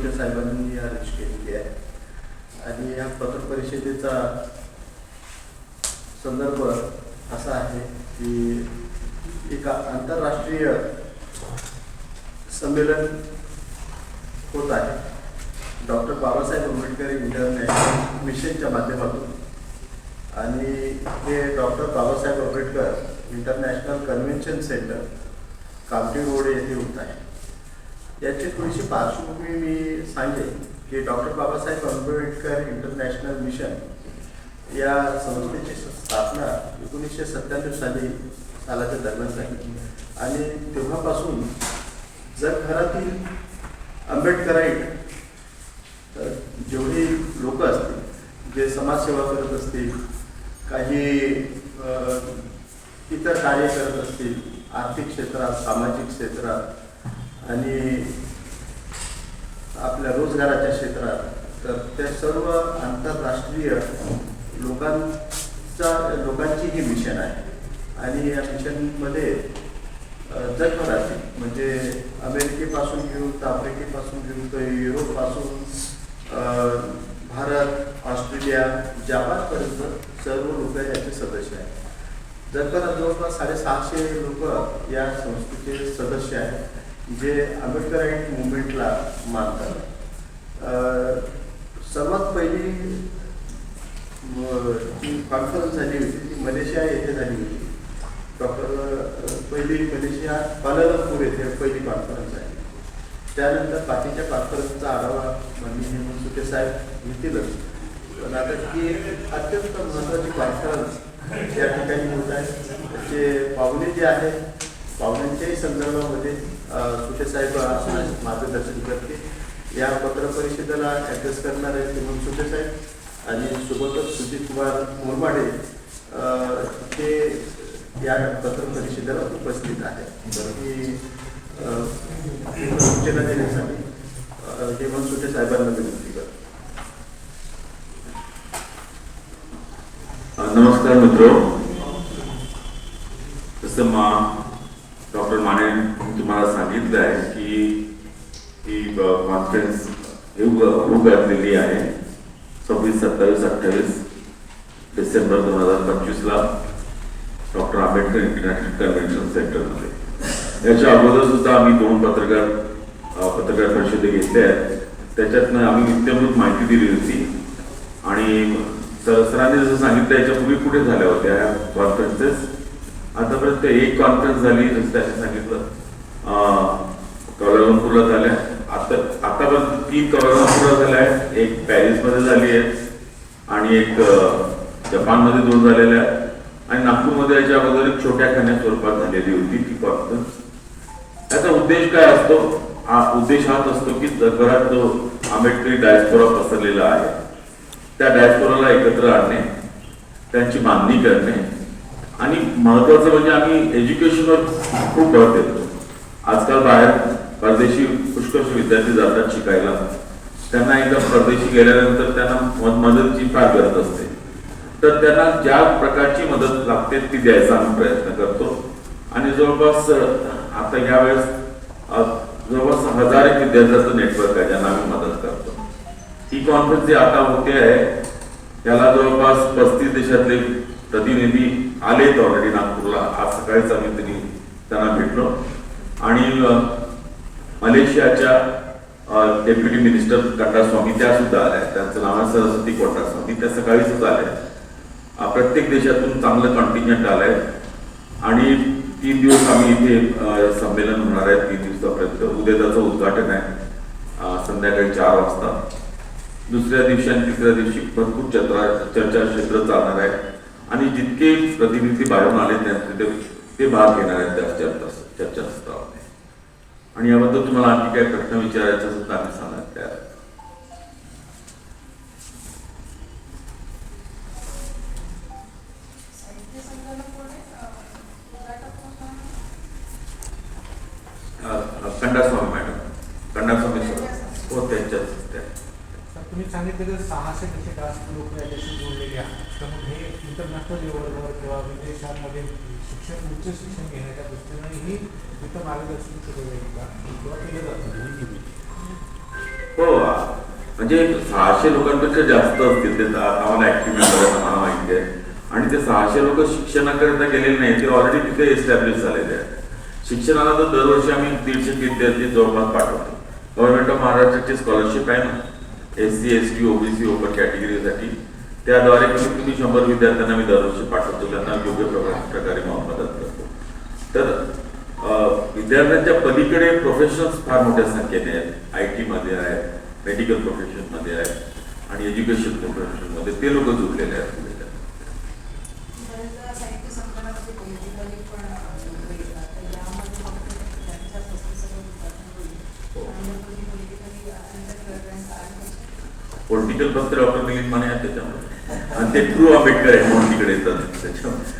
सुटे साहेबांनी अरेंज केलेली आहे. आणि या पत्रपरिषदेचा संदर्भ असा आहे की एका आंतरराष्ट्रीय संमेलन होत आहे. डॉक्टर बाबासाहेब आंबेडकर इंटरनॅशनल मिशनच्या माध्यमातून. आणि हे doctor Babasaheb Ambedkar international convention centre Kamthi road येथे होत आहे. याची थोडीशी पार्श्वभूमी मी सांगेन की doctor Babasaheb Ambedkar international mission या संस्थेची स्थापना एकोणीसशे सत्त्याण्णव साली सालाच्या दरम्यान झाली. आणि तेव्हापासून जगभरातील आंबेडकराईट अ, जेवढी लोक असतील जे समाजसेवा करत असतील काही इतर कार्य करत असतील आर्थिक क्षेत्रात सामाजिक क्षेत्रात आणि आपल्या रोजगाराच्या क्षेत्रात तर त्या सर्व आंतरराष्ट्रीय लोकांचा लोकांची ही मिशन आहे. आणि या मिशनमध्ये जगभरातील म्हणजे अमेरिकेपासून घेऊन तर आफ्रिकेपासून घेऊन तर युरोपपासून भारत ऑस्ट्रेलिया जपानपर्यंत सर्व लोक याचे सदस्य आहेत. जगभरात जवळपास साडेसहाशे लोक या संस्थेचे सदस्य आहेत. जे आंबेडकराईट मुवमेंटला मानतात. सर्वात पहिली जी कॉन्फरन्स झाली होती ती मलेशिया येथे झाली होती. डॉक्टर पहिली मलेशिया क्वालालंपूर येथे पहिली कॉन्फरन्स झाली त्यानंतर बाकीच्या कॉन्फरन्सचा आढावा माननीय मनसुके साहेब घेतीलच. पण आता ती अत्यंत महत्त्वाची कॉन्फरन्स या ठिकाणी होत आहे. त्याचे पाहुणे जे आहेत पाहुण्यांच्याही संदर्भामध्ये अ, साहेब मार्गदर्शन करते या पत्र परिषदेला ॲड्रेस करणार आहेत म्हणून सुके साहेब आणि सोबतच सुजित कुमार मोरमाडे ते या पत्र परिषदेला उपस्थित आहेत. सूचना देण्यासाठी अ, हेमंत सुटे साहेबांना विनंती करतो. नमस्कार मित्र. जसं मा डॉक्टर माने तुम्हाला सांगितलं आहे की ही कॉन्फरन्स होऊ घातलेली आहे. सव्वीस सत्तावीस अठ्ठावीस डिसेंबर दोन हजार पंचवीसला डॉक्टर आंबेडकर इंटरनॅशनल कन्व्हेन्शन सेंटरमध्ये. याच्या अगोदर सुद्धा आम्ही दोन पत्रकार पत्रकार परिषदे घेतल्या आहेत. त्याच्यातनं आम्ही नित्यमूत माहिती दिली होती. आणि सर सरांनी जसं सांगितलं याच्यापूर्वी कुठे झाल्या होत्या कॉन्फरन्सेस आतापर्यंत एक कॉन्फरन्स झाली जसं त्याने सांगितलं. कौलालंपूरला झाल्या. आता आतापर्यंत तीन कौलालंपूरला झाल्या. आहेत एक पॅरिसमध्ये झाली आहे. आणि एक जपानमध्ये दोन झालेल्या आहेत. आणि नागपूरमध्ये याच्या अगोदर एक छोट्या खाण्या स्वरूपात झालेली होती ती फक्त. याचा उद्देश काय असतो? हा उद्देश हाच असतो की जगभरात जो आंबेडकरी डायस्पोरा पसरलेला आहे त्या डायस्पोराला एकत्र आणणे त्यांची मागणी करणे. आणि महत्वाचं म्हणजे आम्ही एज्युकेशनवर खूप भर देतो. आजकाल बाहेर परदेशी पुष्कळ विद्यार्थी जातात शिकायला. त्यांना एकदा परदेशी गेल्यानंतर त्यांना मद- मदतीची फार गरज असते. तर त्यांना ज्या प्रकारची मदत लागते ती द्यायचा आम्ही प्रयत्न करतो. आणि जवळपास आता यावेळेस जवळपास हजार एक विद्यार्थ्यांचं नेटवर्क आहे ज्यांना आम्ही मदत करतो. ही कॉन्फरन्स जी आता होते आहे त्याला जवळपास पस्तीस देशातले प्रतिनिधी आलेत ऑलरेडी नागपूरला. आज सकाळीच आम्ही त्यांनी त्यांना भेटलो. आणि मलेशियाच्या डेप्युटी मिनिस्टर कंटास्वामी त्या सुद्धा आल्या त्यांचं नाव आहे सरस्वती कोटास्वामी त्या सकाळीच आल्या प्रत्येक देशातून चांगलं कॉन्टिन्यंट आलंय आणि तीन दिवस आम्ही इथे संमेलन होणार आहे तीन दिवसापर्यंत. उद्या त्याचं उद्घाटन आहे संध्याकाळी चार वाजता. दुसऱ्या दिवशी आणि तिसऱ्या दिवशी भरपूर चर्चा चर्चा क्षेत्र चालणार आहे. आणि जितके प्रतिनिधी बाहेरून आले त्यांचे ते ते भाग घेणार आहेत त्या चर्चा चर्चा. आणि याबद्दल तुम्हाला आणखी काही प्रश्न विचारायचा असेल तर आम्ही तयार आहे. साहित्य संकलन कोण आहे? अं, उद्घाटक कोण आहे? अ, अ, कंडास्वामी मॅडम कंडास्वामी सर हो त्यांच्याच त्या तर तुम्ही सहाशे टक्के जास्त लोक याच्याशी जोडलेले आहेत. त्यामुळे हे इंटरनॅशनल लेवलवर किंवा विदेशांमध्ये शिक्षण उच्च शिक्षण घेण्याच्या दृष्टीने ही इथं मार्गदर्शन केलं जाईल का? किंवा केलं जातं? हो म्हणजे सहाशे लोकांपेक्षा जास्त असतील ते आ- आम्हाला ऍक्टिव्ह आम्हाला माहिती आहे. आणि ते सहाशे लोक शिक्षणाकरिता गेलेले नाही ते ऑलरेडी तिथे एस्टॅब्लिश झालेले आहेत. शिक्षणाला तर दरवर्षी आम्ही दीडशे विद्यार्थी जवळपास पाठवतो. गव्हर्नमेंट ऑफ महाराष्ट्राची स्कॉलरशिप आहे ना? S C S T OBC open कॅटेगरीसाठी त्याद्वारे कमीत कमी शंभर विद्यार्थ्यांना मी दरवर्षी पाठवतो त्यांना योग्य प्रकारे मदत करतो. तर विद्यार्थ्यांच्या पलीकडे प्रोफेशन्स फार मोठ्या संख्येने आहेत. आय टीमध्ये आहेत मेडिकल प्रोफेशनमध्ये आहेत आणि एज्युकेशन प्रोफेशनमध्ये ते लोक जुडलेले आहेत बरेचदा साहित्य संकलनामध्ये politically पण लोकं येतात. तर यामध्ये फक्त त्यांच्याच वस्तू सगळं उद्घाटन होईल. हो. आणि मग तुम्ही politically अत्यंत relevant आहे. पॉलिटिकल फक्त डॉक्टर मिलिंद माने आहेत त्याच्यामुळे. आणि ते ट्रू आंबेडकर आहेत म्हणून तिकडे येतात. त्याच्यामुळे.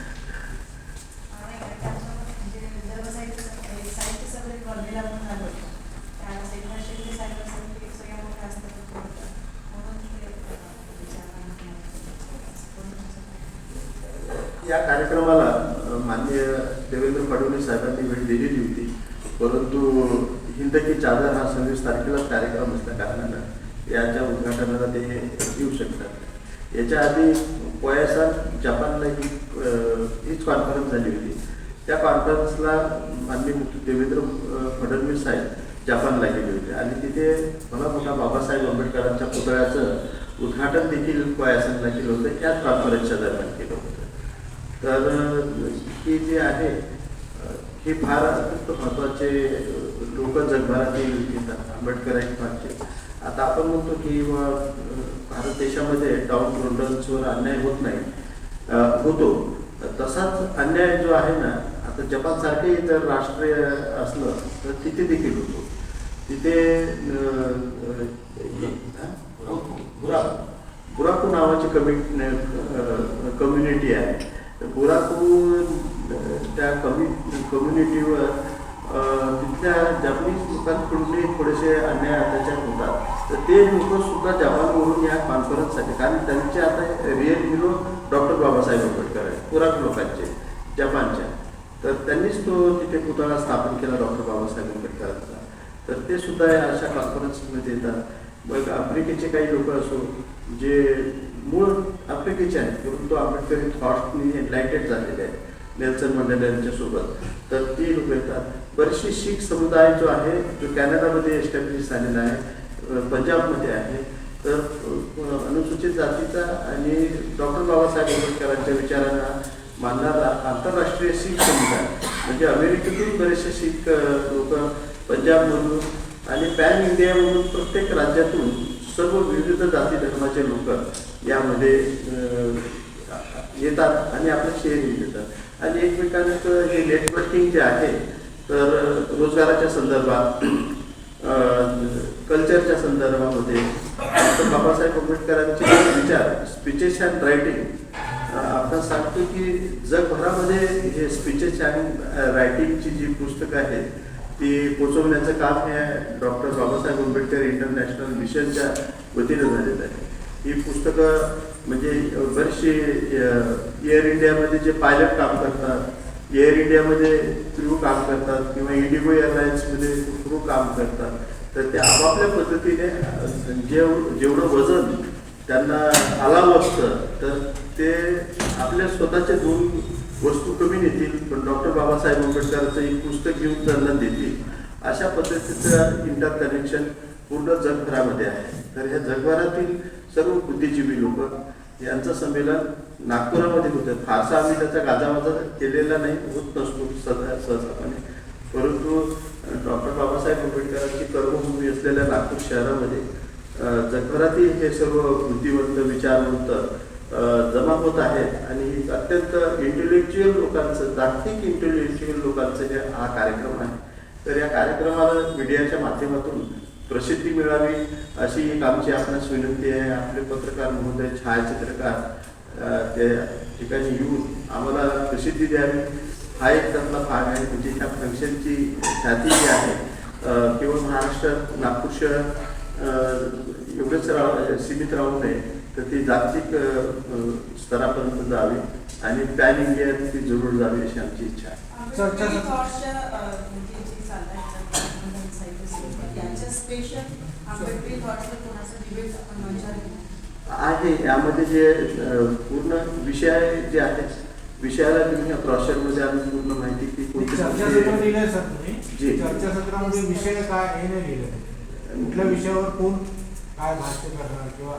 या कार्यक्रमाला माननीय देवेंद्र फडणवीस साहेबांनी भेट दिलेली होती. परंतु हिंद की चादर हा सव्वीस तारखेलाच कार्यक्रम असल्या कारणानं याच्या उद्घाटनाला ते येऊ शकतात. याच्या आधी पोयासात जपानला ही हीच कॉन्फरन्स झाली होती. त्या कॉन्फरन्सला माननीय मुख्य देवेंद्र फडणवीस साहेब जपानला गेले होते. आणि तिथे मला मोठा बाबासाहेब आंबेडकरांच्या पुतळ्याचं उद्घाटन देखील पोयासनला केलं होतं. याच कॉन्फरन्सच्या दरम्यान केलं होतं. तर ही जी आहे हे फार अत्यंत महत्त्वाचे लोक जगभरातील येतात. आंबेडकरांचे आता आपण म्हणतो की भारत देशामध्ये डाऊन रोडन्सवर अन्याय होत नाही. होतो. तसाच अन्याय जो आहे ना आता जपानसारखे जर राष्ट्रीय असलं तर तिथे देखील होतो. तिथे बुराकू. नावाची कमी कम्युनिटी आहे. बुराकू त्या कमी कम्युनिटीवर तिथल्या जपानीज लोकांकडूनही थोडेसे अन्याय अत्याचार होतात. तर ते लोक सुद्धा जपानवरून या कॉन्फरन्ससाठी कारण त्यांचे आता real hero doctor Babasaheb Ambedkar आहेत. पुरात लोकांचे जपानच्या तर त्यांनीच तो तिथे पुतळा स्थापन केला डॉक्टर बाबासाहेब आंबेडकरांचा. तर ते सुद्धा या अशा कॉन्फरन्समध्ये येतात. मग आफ्रिकेचे काही लोक असो जे मूळ आफ्रिकेचे आहेत परंतु आंबेडकरी थॉट्सनी एनलाइटेड झालेले आहेत. नेल्सन मंडेला यांच्यासोबत तर ती लोक येतात. बरेचसे शीख समुदाय जो आहे जो कॅनडामध्ये एस्टॅब्लिश झालेला आहे पंजाबमध्ये आहे तर अनुसूचित जातीचा आणि डॉक्टर बाबासाहेब आंबेडकरांच्या विचारांना मानणारा आंतरराष्ट्रीय शीख समुदाय म्हणजे अमेरिकेतून बरेचसे शीख लोक पंजाबमधून आणि पॅन इंडियामधून प्रत्येक राज्यातून सर्व विविध जाती धर्माचे लोक यामध्ये येतात आणि आपलं शेअर देतात. आणि एकमेकांचं हे नेटवर्किंग जे आहे तर रोजगाराच्या संदर्भात कल्चरच्या संदर्भामध्ये डॉक्टर बाबासाहेब आंबेडकरांचे विचार स्पीचेस अँड रायटिंग आपण सांगतो की जगभरामध्ये हे स्पीचेस अँड रायटिंगची जी पुस्तकं आहेत ती पोचवण्याचं काम हे डॉक्टर बाबासाहेब आंबेडकर इंटरनॅशनल मिशनच्या वतीनं झालेलं आहे. ही पुस्तकं म्हणजे बरीचशी एअर इंडियामध्ये जे पायलट काम करतात एअर इंडियामध्ये थ्रू काम करतात किंवा इंडिगो एअरलाइन्समध्ये थ्रू काम करतात. तर ते आपापल्या पद्धतीने जेव जेवढं वजन त्यांना आलाव असतं तर ते आपल्या स्वतःच्या दोन वस्तू कमी नेतील. पण डॉक्टर बाबासाहेब आंबेडकरांचं एक पुस्तक घेऊन त्यांना देतील. अशा पद्धतीचं इंटर कनेक्शन पूर्ण जगभरामध्ये आहे. तर ह्या जगभरातील सर्व बुद्धिजीवी लोक यांचं संमेलन नागपुरामध्ये होतं. फारसा आम्ही त्याचा गाजावाजा केलेला नाही. होत नसतो सदा सहजपणे. परंतु डॉक्टर बाबासाहेब आंबेडकरांची कर्मभूमी असलेल्या नागपूर शहरामध्ये जगभरातील हे सर्व बुद्धिवंत विचारवंत जमा होत आहेत. आणि अत्यंत इंटेलेक्च्युअल लोकांचं जागतिक इंटेलेक्च्युअल लोकांचं हे हा कार्यक्रम आहे तर या कार्यक्रमाला मीडियाच्या माध्यमातून प्रसिद्धी मिळावी अशी एक आमची आपणास विनंती आहे. आपले पत्रकार महोदय छायाचित्रकार त्या ठिकाणी येऊन आम्हाला प्रसिद्धी द्यावी. हा एक त्यातला भाग आहे. म्हणजे ह्या फंक्शनची ख्याती जी आहे केवळ महाराष्ट्र नागपूर शहर एवढंच राह सीमित राहू नये तर ती जागतिक स्तरापर्यंत जावी आणि पॅन इंडिया ती जरूर जावी अशी आमची इच्छा आहे चर्चा- आंबेडकरी थॉट्सच्या, अं, म्हणजे जे चाललंय जगभरात साहित्य संमेलन, याच्या स्पेशल आंबेडकरी थॉट्सवर कोणाचं डिबेट आपण मंचावर घेऊ आहे यामध्ये जे पूर्ण विषय जे आहेत विषयाला तुम्ही ब्रॉशरमध्ये आम्ही पूर्ण माहिती की कोणते चर्चासत्रामध्ये विषय काय हे नाही लिहिलं कुठल्या विषयावर कोण काय भाष्य करणार किंवा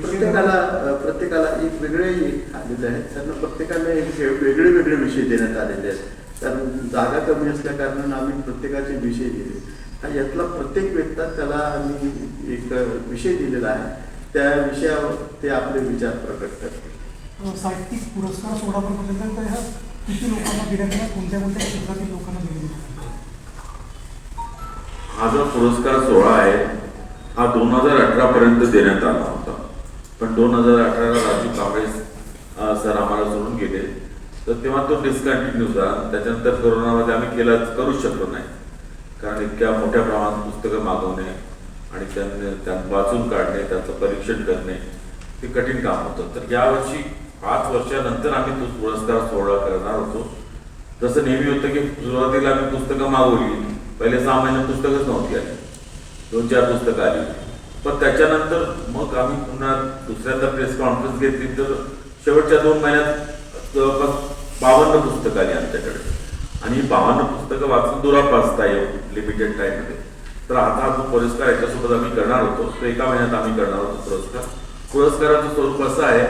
प्रत्येकाला प्रत्येकाला एक वेगळे एक आलेले आहेत. त्यांना प्रत्येकाला एक वेगळे वेगळे विषय देण्यात आलेले आहेत. कारण जागा कमी असल्या कारणाने आम्ही प्रत्येकाचे विषय दिले. यातला प्रत्येक व्यक्ता त्याला आम्ही एक विषय दिलेला आहे. त्या विषयावर ते आपले विचार प्रकट करते साहित्यिक पुरस्कार सोहळा पण बघितला तर ह्या किती लोकांना देण्यात आला कोणत्या कोणत्या क्षेत्रातील लोकांना दिले हा जो पुरस्कार सोहळा आहे हा दोन हजार अठरा पर्यंत देण्यात आला होता. पण दोन हजार अठराला राजू कांबळे सर आम्हाला सोडून गेले. तर तेव्हा तो डिस्कंटिन्यू झाला. त्याच्यानंतर कोरोनामध्ये आम्ही केला करूच शकलो नाही. कारण इतक्या मोठ्या प्रमाणात पुस्तकं मागवणे आणि त्यांना त्या वाचून काढणे त्याचं परीक्षण करणे ते कठीण काम होतं. तर यावर्षी पाच वर्षानंतर आम्ही तो पुरस्कार सोहळा करणार होतो. जसं नेहमी होतं की सुरुवातीला आम्ही पुस्तकं मागवली. पहिले सहा महिने पुस्तकच नव्हती आली. दोन चार पुस्तकं आली. पण त्याच्यानंतर मग आम्ही पुन्हा दुसऱ्यांदा प्रेस कॉन्फरन्स घेतली. तर शेवटच्या दोन महिन्यात जवळपास बावन्न पुस्तकं आली आमच्याकडे. आणि बावन्न पुस्तकं वाचून दुरापासता येऊ लिमिटेड टाईममध्ये तर आता जो पुरस्कार याच्यासोबत आम्ही करणार होतो तो एका महिन्यात आम्ही करणार होतो पुरस्कार. पुरस्काराचं स्वरूप असं आहे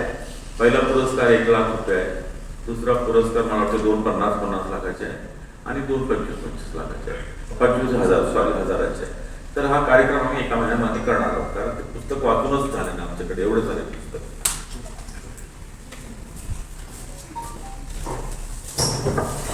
पहिला पुरस्कार एक लाख रुपये आहे दुसरा पुरस्कार मला वाटतं दोन पन्नास पन्नास लाखाचे आहे आणि दोन पंचवीस पंचवीस लाखाचे आहे. पंचवीस हजार सॉरी हजाराचे आहे. तर हा कार्यक्रम आम्ही एका महिन्यामध्ये करणार आहोत कारण ते पुस्तक वाचूनच झाले ना आमच्याकडे एवढं झाले पुस्तक. Thank you.